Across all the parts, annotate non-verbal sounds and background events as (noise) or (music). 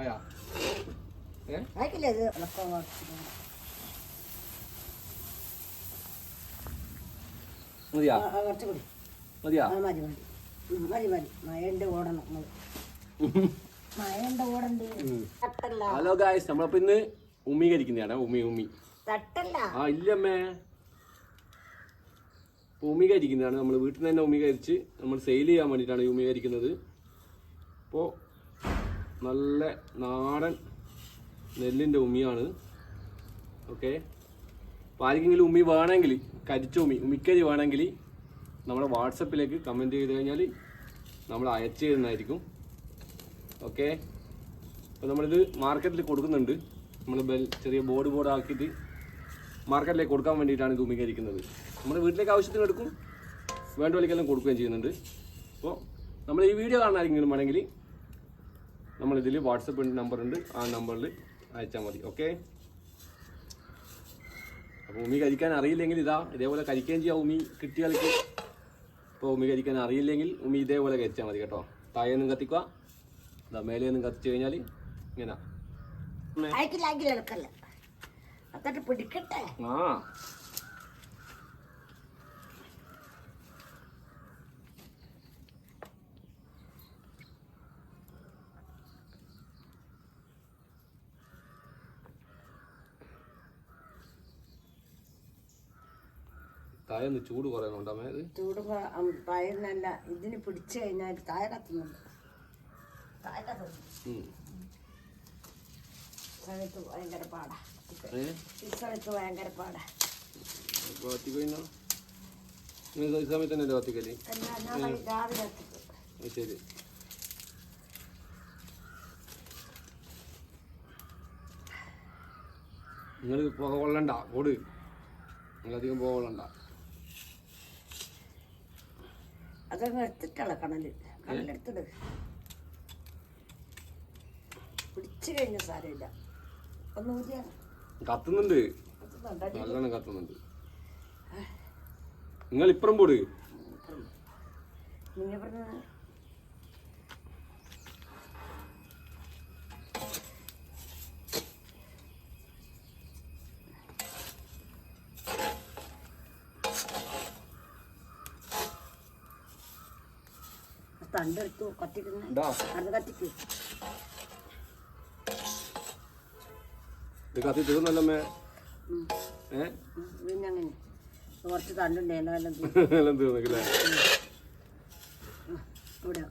ആയാ. മതിയാ? കുറച്ച് കൂടി. മതിയാ? മതി മതി. ഓടണം ഓടണ്ട്. തട്ടല്ല. ഹലോ ഗായ്സ് നമ്മളപ്പോ ഇന്ന് ഉമ്മി കഴിക്കുന്നതാണ്. ഉമ്മി ഉമ്മി. തട്ടല്ല. ആ ഇല്ലമ്മേ. ഉമ്മി കരിക്കുന്നതാണ് നമ്മൾ വീട്ടിൽ നിന്ന് തന്നെ ഉമ്മി കരിച്ച് നമ്മൾ സെയിൽ ചെയ്യാൻ വേണ്ടിയിട്ടാണ് ഈ ഉമ്മി കരിക്കുന്നത് അപ്പോൾ നല്ല നാടൻ നെല്ലിന്റെ ഉമ്മിയാണ്. ഓക്കെ അപ്പോൾ ആർക്കെങ്കിലും ഉമ്മി വേണമെങ്കിൽ കരിച്ച ഉമ്മി ഉമ്മിക്കരി വേണമെങ്കിൽ നമ്മുടെ വാട്സപ്പിലേക്ക് കമന്റ് ചെയ്ത് കഴിഞ്ഞാൽ നമ്മൾ അയച്ചു തരുന്നതായിരിക്കും. ഓക്കെ അപ്പോൾ നമ്മളിത് മാർക്കറ്റിൽ കൊടുക്കുന്നുണ്ട്. നമ്മൾ ബെൽ ചെറിയ ബോർഡ് ബോർഡ് ആക്കിയിട്ട് മാർക്കറ്റിലേക്ക് കൊടുക്കാൻ വേണ്ടിയിട്ടാണ് ഇത് ഉമ്മികരിക്കുന്നത് നമ്മുടെ വീട്ടിലേക്ക് ആവശ്യത്തിന് എടുക്കും. വേണ്ട വിലക്കെല്ലാം കൊടുക്കുകയും ചെയ്യുന്നുണ്ട്. അപ്പോൾ നമ്മൾ ഈ വീഡിയോ കാണാൻ ആരെങ്കിലും വേണമെങ്കിൽ നമ്മളിതിൽ വാട്സപ്പ് നമ്പർ ഉണ്ട് ആ നമ്പറിൽ അയച്ചാൽ മതി ഓക്കെ അപ്പോൾ ഉമി കഴിക്കാൻ അറിയില്ലെങ്കിൽ ഇതാ ഇതേപോലെ കഴിക്കുകയും ചെയ്യാം ഉമി കിട്ടിയാൾക്ക് ഇപ്പോൾ ഉമി കഴിക്കാൻ അറിയില്ലെങ്കിൽ ഉമി ഇതേപോലെ കഴിച്ചാൽ മതി കേട്ടോ. താഴെന്നും കത്തിക്കുക. ഇതാ മേലെയൊന്നും കത്തിച്ചു കഴിഞ്ഞാൽ ഇങ്ങനെ. ആ. താഴെ ചൂട് കുറയുന്നുണ്ടമ്മേ ഇത്? ചൂട് പയറിനല്ല ഇതിന് പിടിച്ചു കഴിഞ്ഞാൽ താഴെ കത്തുന്നുണ്ട്. താഴെ കത്തുന്നു ഭയങ്കര പാടാ. ഭയങ്കര പാടാ. ഈ സമയത്ത് തന്നെ ശരി. നിങ്ങൾ പുക കൊള്ളണ്ട കൂട് നിങ്ങളധികം പുക കൊള്ളണ്ട. അതങ്ങ് എടുത്തിട്ടാണ് കണൽ. കണലെടുത്തിട്. പിടിച്ചു കഴിഞ്ഞ സാരമില്ല. ഒന്ന് ഊതിയാ കത്തുന്നുണ്ട്. കത്തുന്നുണ്ട്. നല്ലോണം കത്തുന്നുണ്ട്. നിങ്ങൾ ഇപ്പുറം. പോട് നിങ്ങൾ തണ്ടെടുത്തു കത്തിക്കുന്നു അത് കത്തിക്ക്. ഇത് കത്തി. പിന്നെ അങ്ങനെ. കുറച്ച് തണ്ടുണ്ടേനോ (laughs) എല്ലാം തൂ- എല്ലാം തീർന്നില്ലേ ഇവിടെ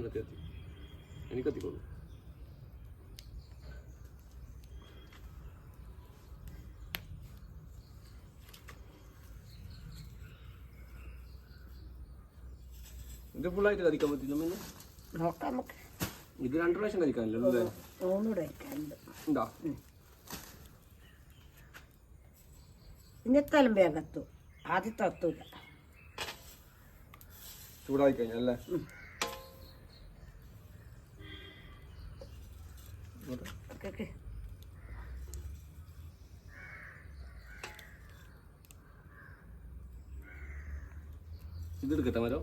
കത്തി എത്തി കത്തി എനിക്ക് കത്തിക്കോളൂ ഇത് ഫുള്ളായിട്ട് കഴിക്കാൻ പറ്റില്ല പിന്നെ നോക്കാം നമുക്ക്. ഇത് രണ്ട് പ്രാവശ്യം കഴിക്കാനില്ല അല്ലേ? മൂന്നൂടെ ആദ്യത്തെ ചൂടായി കഴിഞ്ഞാൽ അല്ലേ കേക്ക് ഇത് എടുക്കട്ടെ മരം?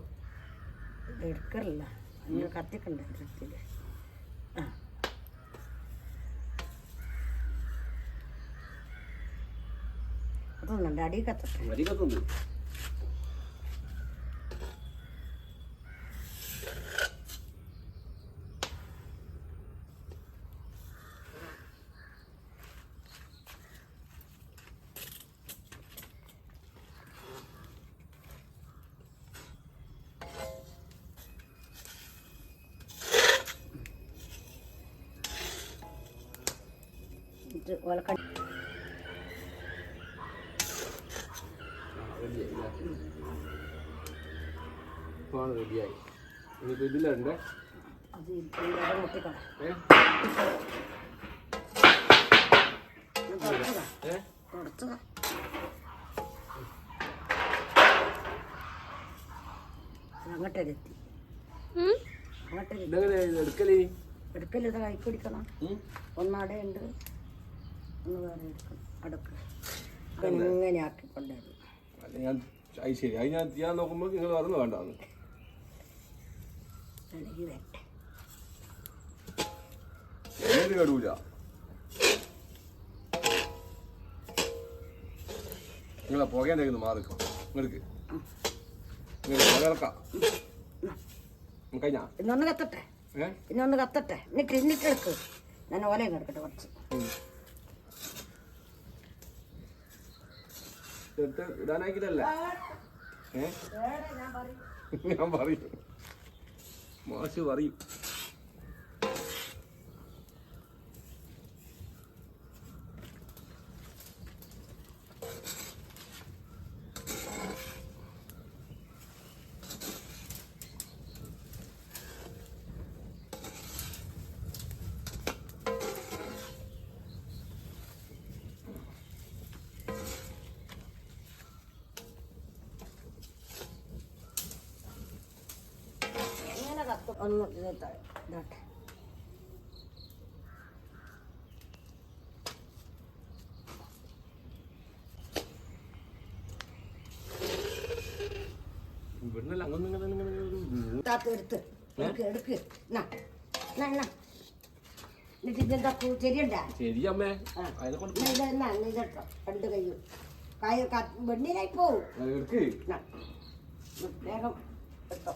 ഇത് എടുക്കറില്ല. അങ്ങനെ കത്തിക്കണ്ട വൃത്തിയിൽ ആ. അതൊന്നുണ്ട് അടി കത്തട്ടെ വരി കത്തുണ്ട് ഇത് ഓലക്കടി റെഡിയായി. ഇനിയിപ്പോൾ ഇതിലുണ്ടേ അത് മുട്ടിക്കണം. ഏ? തുടച്ചതാ ഏ? തുടച്ചതാ അങ്ങോട്ടെത്തി അങ്ങോട്ട് ഇതെങ്ങനെ എടുക്കൽ? എടുക്കൽ ഇത് കൈ പിടിക്കണം. ഉം? ഒന്നടെ ഉണ്ട്. അടുക്ക് അങ്ങനെ ഞാൻ അത് ശരി. അത് ഞാൻ ഞാൻ നോക്കുമ്പോൾ നിങ്ങൾ പറഞ്ഞു വേണ്ടാന്ന് ഇളകി വരട്ടെ. ഏത് കേടൂല. നിങ്ങളെ പുകയുണ്ടെങ്കിൽ മാറിക്കോ. നിങ്ങൾക്ക് നിങ്ങൾ പുക ഇറക്കാം. കഴിഞ്ഞാ? ഇന്നൊന്ന് കത്തട്ടെ. ഇന്നൊന്ന് കത്തട്ടെ. എന്നിട്ട് എന്നിട്ട് എടുക്ക്. ഞാൻ ഓലയും കിടക്കട്ടെ കുറച്ച്. എടുത്ത് ഏ? ഞാൻ പറയും. മാഷ് പറയും ഇങ്ങനെ കത്തും ഒന്ന് ഇതാട്ടെ ഇവിടുന്നല്ല അങ്ങനെ ഇങ്ങനെ ഇങ്ങനെ ഒരു താത്ത എടുത്ത് എടുക്ക് എടുക്ക്. എന്നാ എന്നാ എന്നാ എന്നിട്ട് ഇതെന്താ ചെരിയണ്ട ശരി അമ്മേ ആ. അതിനെ കൊണ്ട് എന്നാ ഇത് എന്നാ എന്നാ ഇതെട്ടോ. രണ്ട് കയ്യും. കായ വെണ്ണീരായി പോവും. എടുക്ക്. വേഗം എടുത്തോ.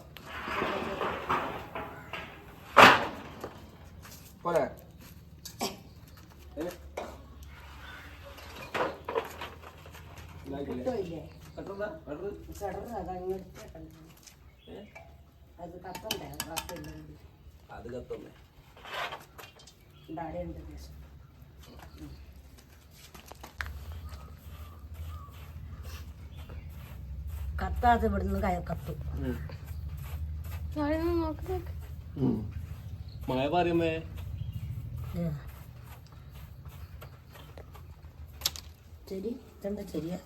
അത് കത്തമ്മേ കത്താതെ ഇവിടുന്ന് കയ കത്തു. മഴ പറയുമ്പേ ശരി ഇതെന്താ ശരിയാ